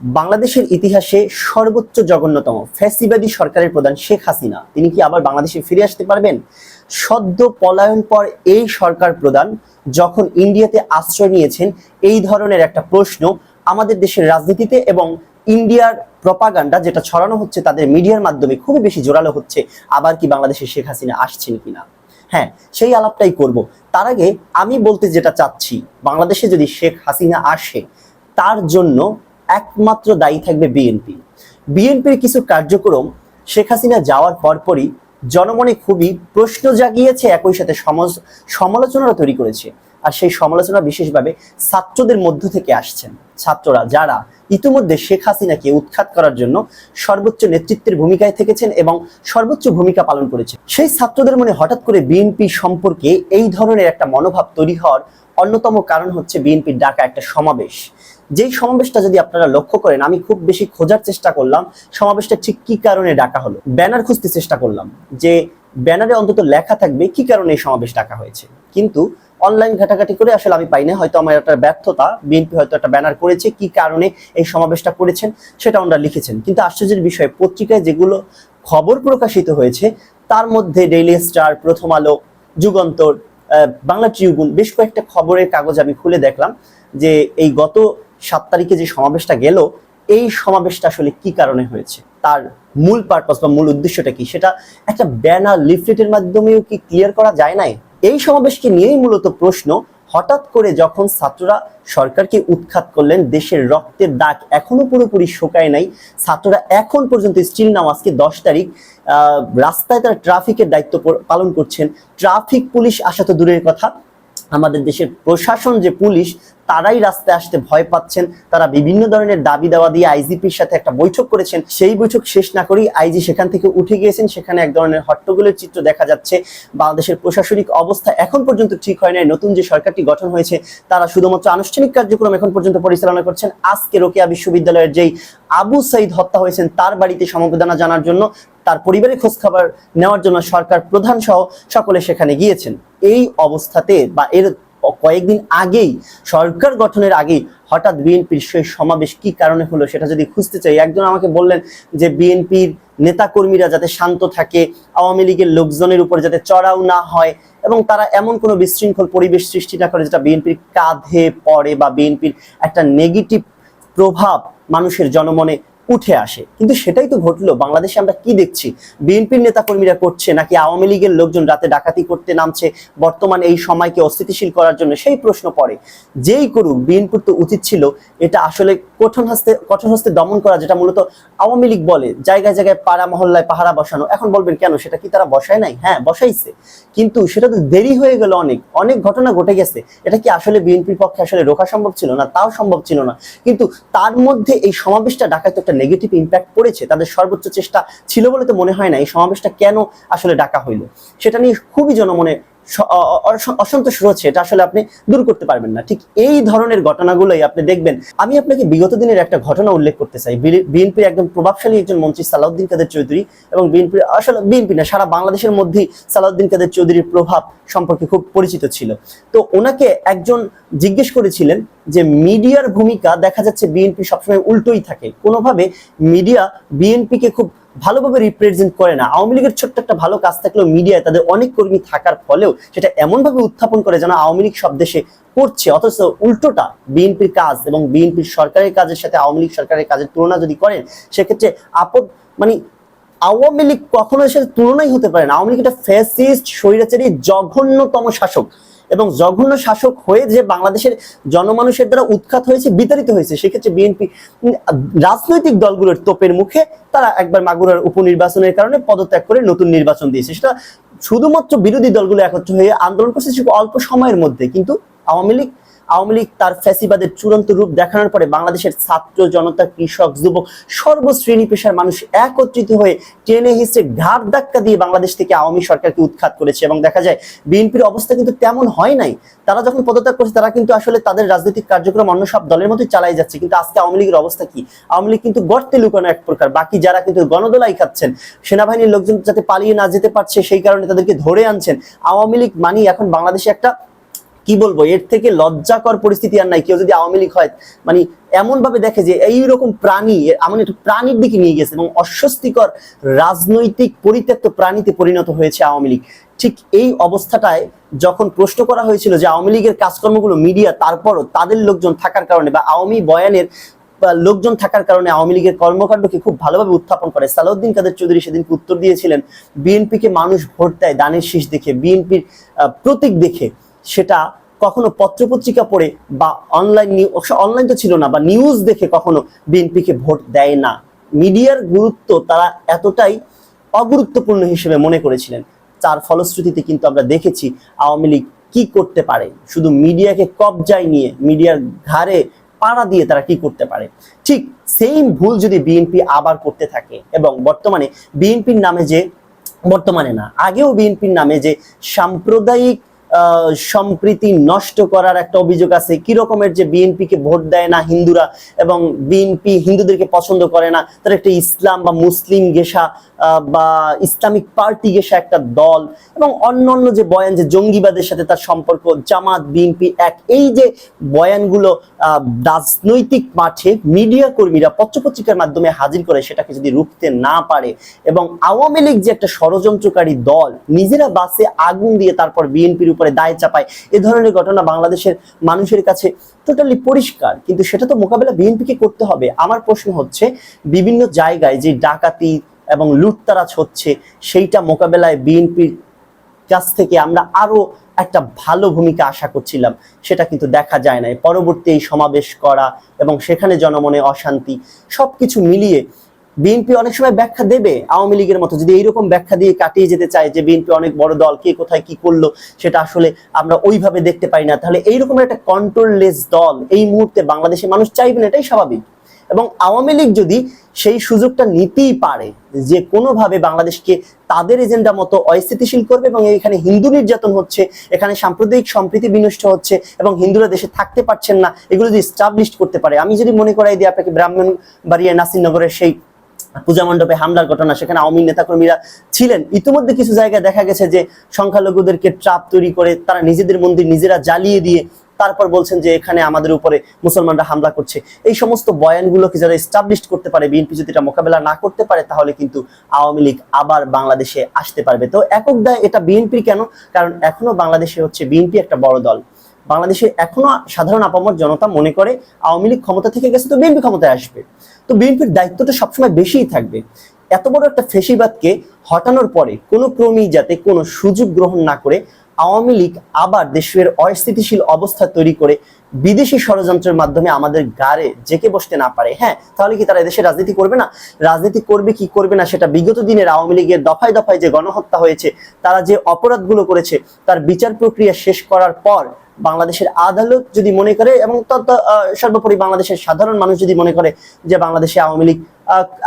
বাংলাদেশের ইতিহাসে সর্বোচ্চ জঘন্যতম ফ্যাসিবাদী সরকারের প্রধান শেখ হাসিনা। তিনি কি আবার বাংলাদেশে ফিরে আসতে পারবেন? সদ্য পলায়ন পর এই সরকার প্রধান যখন ইন্ডিয়াতে আশ্রয় নিয়েছেন, এই ধরনের একটা প্রশ্ন আমাদের দেশের রাজনীতিতে এবং ইন্ডিয়ার প্রপাগান্ডা যেটা ছড়ানো হচ্ছে তাদের মিডিয়ার মাধ্যমে খুবই বেশি জোরালো হচ্ছে। আবার কি বাংলাদেশে শেখ হাসিনা আসছেন কিনা? হ্যাঁ সেই আলাপটাই করব। তার আগে আমি বলতে যেটা চাচ্ছি, বাংলাদেশে যদি শেখ হাসিনা আসে, তার জন্য একমাত্র দায়ী থাকবে বিএনপি। বিএনপির কিছু কার্যক্রম শেখ হাসিনা যাওয়ার পরপরই জনমনে খুবই প্রশ্ন জাগিয়েছে, একই সাথে সমাজ- তৈরি করেছে। আর সেই সমালোচনা বিশেষভাবে ছাত্রদের মধ্য থেকে আসছেন। ছাত্ররা যারা ইতিমধ্যে শেখ হাসিনাকে উৎখাত করার জন্য সর্বোচ্চ নেতৃত্বের ভূমিকায় থেকেছেন এবং সর্বোচ্চ ভূমিকা পালন করেছেন, সেই ছাত্রদের মনে হঠাৎ করে বিএনপি সম্পর্কে এই ধরনের একটা মনোভাব তৈরি হওয়ার অন্যতম কারণ হচ্ছে বিএনপির ডাকা একটা সমাবেশ। যেই সমাবেশটা যদি আপনারা লক্ষ্য করেন, আমি খুব বেশি খোঁজার চেষ্টা করলাম, সমাবেশটা ঠিক কি কারণে ডাকা হলো? ব্যানার খুঁজতে চেষ্টা করলাম যে ব্যানারে অন্তত লেখা থাকবে কি কারণে এই সমাবেশ ডাকা হয়েছে। কিন্তু অনলাইন ঘাটাঘাটি করে আসলে আমি পাই না হয়তো আমার একটা ব্যর্থতা, বিএনপি হয়তো একটা ব্যানার করেছে, কি কারণে এই সমাবেশটা করেছেন সেটা ওনারা লিখেছেন। কিন্তু আশ্চর্যের বিষয়, পত্রিকায় যেগুলো খবর প্রকাশিত হয়েছে, তার মধ্যে ডেইলি স্টার প্রথম আলো, যুগান্তর বাংলা ট্রিবিউন বেশ কয়েকটা খবরের কাগজ আমি খুলে দেখলাম যে এই গত সাত তারিখে যে সমাবেশটা গেল, এই সমাবেশটা আসলে কি কারণে হয়েছে? তার মূল পারপাস বা মূল উদ্দেশ্যটা কি? সেটা একটা ব্যানার লিফলেটের মাধ্যমেও কি ক্লিয়ার করা যায় নাই? এই সমাবেশকে নিয়েই মূলত প্রশ্ন, হঠাৎ করে যখন ছাত্ররা সরকারকে উৎখাত করলেন, দেশের রক্তের দাগ এখনও পুরোপুরি শোকায় নাই, ছাত্ররা এখন পর্যন্ত স্টিল নাও আজকে দশ তারিখ রাস্তায় তারা ট্রাফিকের দায়িত্ব পালন করছেন। ট্রাফিক পুলিশ আসা তো দূরের কথা। আমাদের দেশের প্রশাসন যে পুলিশ, তারাই রাস্তায় আসতে ভয় পাচ্ছেন। তারা বিভিন্ন ধরনের দাবি দাওয়া দিয়ে আইজিপির সাথে একটা বৈঠক করেছেন। সেই বৈঠক শেষ না করেই আইজি সেখান থেকে উঠে গিয়েছেন। সেখানে এক ধরনের হট্টগোলের চিত্র দেখা যাচ্ছে। বাংলাদেশের প্রশাসনিক অবস্থা এখন পর্যন্ত ঠিক হয় নাই। নতুন যে সরকারটি গঠন হয়েছে, তারা শুধুমাত্র আনুষ্ঠানিক কার্যক্রম এখন পর্যন্ত পরিচালনা করছেন। আজকে রোকেয়া বিশ্ববিদ্যালয়ের যেই আবু সাইদ হত্যা হয়েছেন, তার বাড়িতে সমবেদনা জানার জন্য, তার পরিবারের খোঁজ খবর নেওয়ার জন্য সরকার প্রধান সহ সকলে সেখানে গিয়েছেন। এই অবস্থাতে বা এর কয়েকদিন আগেই সরকার গঠনের আগেই হঠাৎ বিএনপির সেই সমাবেশ কি কারণে হলো সেটা যদি খুঁজতে চাই, একজন আমাকে বললেন যে বিএনপির নেতাকর্মীরা যাতে শান্ত থাকে, আওয়ামী লীগের লোকজনের উপর যাতে চড়াও না হয় এবং তারা এমন কোনো বিশৃঙ্খল পরিবেশ সৃষ্টি না করে যেটা বিএনপির কাঁধে পড়ে বা বিএনপির একটা নেগেটিভ প্রভাব মানুষের জনমনে উঠে আসে। কিন্তু সেটাই তো ঘটলো। বাংলাদেশে আমরা কি দেখছি? বিএনপির নেতাকর্মীরা করছে নাকি আওয়ামী লীগের লোকজন রাতে ডাকাতি করতে নামছে? বর্তমান এই সময়কে অস্থিতিশীল করার জন্য সেই প্রশ্ন পড়ে। যেই করুক, বিএনপির তো উচিত ছিল এটা আসলে কঠোর হস্তে কঠোর হস্তে দমন করা, যেটা মূলত আওয়ামী লীগ বলে। জায়গায় জায়গায় পাড়া মহল্লায় পাহারা বসানো। এখন বলবেন কেন? সেটা কি তারা বসায় নাই? হ্যাঁ বসাইছে। কিন্তু সেটা তো দেরি হয়ে গেল অনেক। অনেক ঘটনা ঘটে গেছে। এটা কি আসলে বিএনপির পক্ষে আসলে রোখা সম্ভব ছিল না? তাও সম্ভব ছিল না। কিন্তু তার মধ্যে এই সমাবেশটা ডাকায় তো একটা নেগেটিভ ইম্প্যাক্ট পড়েছে, তাদের সর্বোচ্চ চেষ্টা ছিল বলে তো মনে হয় না। এই সমাবেশটা কেন আসলে ডাকা হইল? সেটা নিয়ে খুবই জনমনে অসন্তোষ রয়েছে, এটা আসলে আপনি দূর করতে পারবেন না। ঠিক এই ধরনের ঘটনাগুলোই আপনি দেখবেন। আমি আপনাকে বিগত দিনের একটা ঘটনা উল্লেখ করতে চাই। বিএনপির একদম প্রভাবশালী একজন মন্ত্রী সালাউদ্দিন কাদের চৌধুরী এবং বিএনপির আসলে বিএনপি না, সারা বাংলাদেশের মধ্যেই সালাউদ্দিন কাদের চৌধুরীর প্রভাব সম্পর্কে খুব পরিচিত ছিল। তো ওনাকে একজন জিজ্ঞেস করেছিলেন যে, মিডিয়ার ভূমিকা দেখা যাচ্ছে বিএনপি সবসময় উল্টোই থাকে। কোনোভাবে মিডিয়া বিএনপিকে খুব ভালোভাবে রিপ্রেজেন্ট করে না। আওয়ামী লীগের ছোট্ট একটা ভালো কাজ থাকলেও মিডিয়ায় তাদের অনেক কর্মী থাকার ফলেও সেটা এমনভাবে উত্থাপন করে যেন আওয়ামী লীগ সব দেশে করছে। অথচ উল্টোটা, বিএনপির কাজ এবং বিএনপির সরকারের কাজের সাথে আওয়ামী লীগ সরকারের কাজের তুলনা যদি করেন, সেক্ষেত্রে আপদ মানে আওয়ামী লীগ কখনো এর সাথে তুলনাই হতে পারে না। আওয়ামী লীগ একটা ফ্যাসিস্ট স্বৈরাচারী, জঘন্যতম শাসক। এবং জঘন্য শাসক হয়ে যে বাংলাদেশের জনমানুষের দ্বারা উৎখাত হয়েছে, বিতাড়িত হয়েছে, সেক্ষেত্রে বিএনপি রাজনৈতিক দলগুলোর তোপের মুখে তারা একবার মাগুরার উপনির্বাচনের কারণে পদত্যাগ করে নতুন নির্বাচন দিয়েছে। সেটা শুধুমাত্র বিরোধী দলগুলো একত্র হয়ে আন্দোলন করছে অল্প সময়ের মধ্যে। কিন্তু আওয়ামী লীগ আওয়ামী লীগ তার ফ্যাসিবাদের চূড়ান্ত রূপ দেখানোর পরে বাংলাদেশের ছাত্র জনতা, কৃষক, যুবক সর্বশ্রেণী পেশার মানুষ একত্রিত হয়ে টেনে হিসেবে ঘাট ধাক্কা দিয়ে বাংলাদেশ থেকে আওয়ামী সরকারকে উৎখাত করেছে। এবং দেখা যায়, বিএনপির অবস্থা কিন্তু তেমন হয় নাই। তারা যখন পদত্যাগ করছে, তারা কিন্তু আসলে তাদের রাজনৈতিক কার্যক্রম অন্য সব দলের মতোই চালাই যাচ্ছে। কিন্তু আজকে আওয়ামী লীগের অবস্থা কি? আওয়ামী লীগ কিন্তু গর্তে লুকানো এক প্রকার। বাকি যারা কিন্তু গণদোলাই খাচ্ছেন, সেনাবাহিনীর লোকজন যাতে পালিয়ে না যেতে পারছে, সেই কারণে তাদেরকে ধরে আনছেন। আওয়ামী লীগ মানি এখন বাংলাদেশে একটা কি বলব, এর থেকে লজ্জাকর পরিস্থিতি আর নাই। কেউ যদি আওয়ামী লীগ হয় মানে এমন ভাবে দেখে যে এইরকম প্রাণী, এমন একটু প্রাণীর দিকে নিয়ে গেছে এবং অস্বস্তিকর রাজনৈতিক পরিত্যক্ত প্রাণীতে পরিণত হয়েছে আওয়ামী লীগ। ঠিক এই অবস্থাটায় যখন প্রশ্ন করা হয়েছিল যে আওয়ামী লীগের কাজকর্মগুলো মিডিয়া, তারপরও তাদের লোকজন থাকার কারণে বা আওয়ামী বয়ানের লোকজন থাকার কারণে আওয়ামী লীগের কর্মকাণ্ডকে খুব ভালোভাবে উত্থাপন করে। সালাউদ্দিন কাদের চৌধুরী সেদিনকে উত্তর দিয়েছিলেন, বিএনপিকে মানুষ ভোট দেয়, দানের শীষ দেখে, বিএনপির প্রতীক দেখে। সেটা কখনো পত্রপত্রিকা পড়ে বা অনলাইন অনলাইন তো ছিল না, বা নিউজ দেখে কখনো বিএনপিকে ভোট দেয় না। মিডিয়ার গুরুত্ব তারা এতটাই অগুরুত্বপূর্ণ হিসেবে মনে করেছিলেন। তার ফলশ্রুতিতে কিন্তু আমরা দেখেছি আওয়ামী লীগ কি করতে পারে। শুধু মিডিয়াকে কবজায় নিয়ে মিডিয়ার ঘাড়ে পাড়া দিয়ে তারা কি করতে পারে। ঠিক সেম ভুল যদি বিএনপি আবার করতে থাকে এবং বর্তমানে বিএনপির নামে যে, বর্তমানে না, আগেও বিএনপির নামে যে সাম্প্রদায়িক সম্প্রীতি নষ্ট করার একটা অভিযোগ আছে। কি রকমের যে বিএনপিকে ভোট দেয় না হিন্দুরা এবং বিএনপি হিন্দুদেরকে পছন্দ করে না, তারা একটা ইসলাম বা মুসলিম গেসা বা ইসলামিক পার্টি গেসা একটা দল এবং অন্যান্য যে বয়ান যে জঙ্গিবাদের সাথে তার সম্পর্ক, জামাত বিএনপি এক। এই যে বয়ানগুলো রাজনৈতিক মাঠে মিডিয়া কর্মীরা পত্রপত্রিকার মাধ্যমে হাজির করে সেটাকে যদি রুখতে না পারে এবং আওয়ামী লীগ যে একটা ষড়যন্ত্রকারী দল, নিজেরা বাসে আগুন দিয়ে তারপর বিএনপির উপরে দায় চাপায়। এ ধরনের ঘটনা বাংলাদেশের মানুষের কাছে টোটালি পরিষ্কার। কিন্তু সেটা তো মোকাবেলা বিএনপিকে করতে হবে। আমার প্রশ্ন হচ্ছে, বিভিন্ন জায়গায় যে ডাকাতি এবং লুটতারাজ হচ্ছে, সেইটা মোকাবেলায় বিএনপির কাছ থেকে আমরা আরও একটা ভালো ভূমিকা আশা করছিলাম। সেটা কিন্তু দেখা যায় না পরবর্তী এই সমাবেশ করা এবং সেখানে জনমনে অশান্তি, সবকিছু মিলিয়ে বিএনপি অনেক সময় ব্যাখ্যা দেবে আওয়ামী লীগের মতো, যদি এইরকম ব্যাখ্যা দিয়ে কাটিয়ে যেতে চায় যে বিএনপি অনেক বড় দল, কে কোথায় কি করল, সেটা আসলে আমরা ওইভাবে দেখতে পাই না। তাহলে এইরকম একটা কন্ট্রোললেস দল এই মুহূর্তে বাংলাদেশের মানুষ চাইবে না, এটাই স্বাভাবিক। এবং আওয়ামী লীগ যদি সেই সুযোগটা নিতেই পারে যে কোনোভাবে বাংলাদেশকে তাদের এজেন্ডা মতো অস্থিতিশীল করবে এবং এখানে হিন্দু নির্যাতন হচ্ছে, এখানে সাম্প্রদায়িক সম্প্রীতি বিনষ্ট হচ্ছে এবং হিন্দুরা দেশে থাকতে পারছেন না, এগুলো যদি স্টাবলিশ করতে পারে, আমি যদি মনে করাই দিই আপনাকে ব্রাহ্মণবাড়িয়া নাসিরনগরের সেই পূজা মণ্ডপে হামলার ঘটনা, সেখানে আওয়ামী নেতাকর্মীরা ছিলেন। ইতিমধ্যে কিছু জায়গায় দেখা গেছে যে সংখ্যালঘুদেরকে ট্রাপ তৈরি করে তারা নিজেদের মন্দির নিজেরা জ্বালিয়ে দিয়ে তারপর বলছেন যে এখানে আমাদের উপরে মুসলমানরা হামলা করছে। এই সমস্ত বয়ানগুলোকে যারা এস্টাবলিশ করতে পারে, বিএনপি যদি এটা মোকাবেলা না করতে পারে, তাহলে কিন্তু আওয়ামী লীগ আবার বাংলাদেশে আসতে পারবে। তো একক দায় এটা বিএনপির কেন? কারণ এখনও বাংলাদেশে হচ্ছে বিএনপি একটা বড় দল। বাংলাদেশে এখনও সাধারণ আপামর জনতা মনে করে আওয়ামী লীগ ক্ষমতা থেকে গেছে, তো বিএনপি ক্ষমতায় আসবে। তো বিএনপির দায়িত্বটা সবসময় বেশিই থাকবে। এত বড় একটা ফেসিবাদকে হটানোর পরে কোনো ক্রমেই যাতে কোনো সুযোগ গ্রহণ না করে আওয়ামী লীগ আবার দেশের অস্থিতিশীল অবস্থা তৈরি করে বিদেশি ষড়যন্ত্রের মাধ্যমে আমাদের গাড়ে জেকে বসতে না পারে হ্যাঁ? তাহলে কি তারা এদেশে রাজনীতি করবে না? রাজনীতি করবে কি করবে না সেটা বিগত দিনের আওয়ামী লীগের দফায় দফায় যে গণহত্যা হয়েছে, তারা যে অপরাধগুলো করেছে, তার বিচার প্রক্রিয়া শেষ করার পর বাংলাদেশের আদালত যদি মনে করে এবং সর্বোপরি বাংলাদেশের সাধারণ মানুষ যদি মনে করে যে বাংলাদেশে আওয়ামী লীগ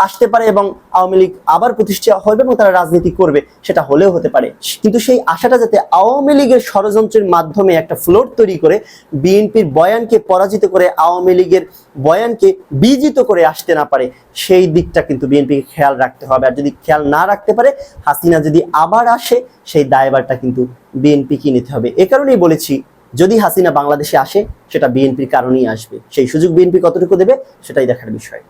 আসতে পারে এবং আওয়ামী লীগ আবার প্রতিষ্ঠা হবে এবং তারা রাজনীতি করবে, সেটা হলেও হতে পারে। কিন্তু সেই আশাটা যাতে আওয়ামী লীগের ষড়যন্ত্রের মাধ্যমে একটা ফ্লোর তৈরি করে, বিএনপির বয়ানকে পরাজিত করে আওয়ামী লীগের বয়ানকে বিজিত করে আসতে না পারে, সেই দিকটা কিন্তু বিএনপিকে খেয়াল রাখতে হবে। আর যদি খেয়াল না রাখতে পারে, হাসিনা যদি আবার আসে, সেই দায়ভারটা কিন্তু বিএনপিকে নিতে হবে। এ কারণেই বলেছি, যদি হাসিনা বাংলাদেশে আসে, সেটা বিএনপির কারণেই আসবে। সেই সুযোগ বিএনপি কতটুকু দেবে, সেটাই দেখার বিষয়।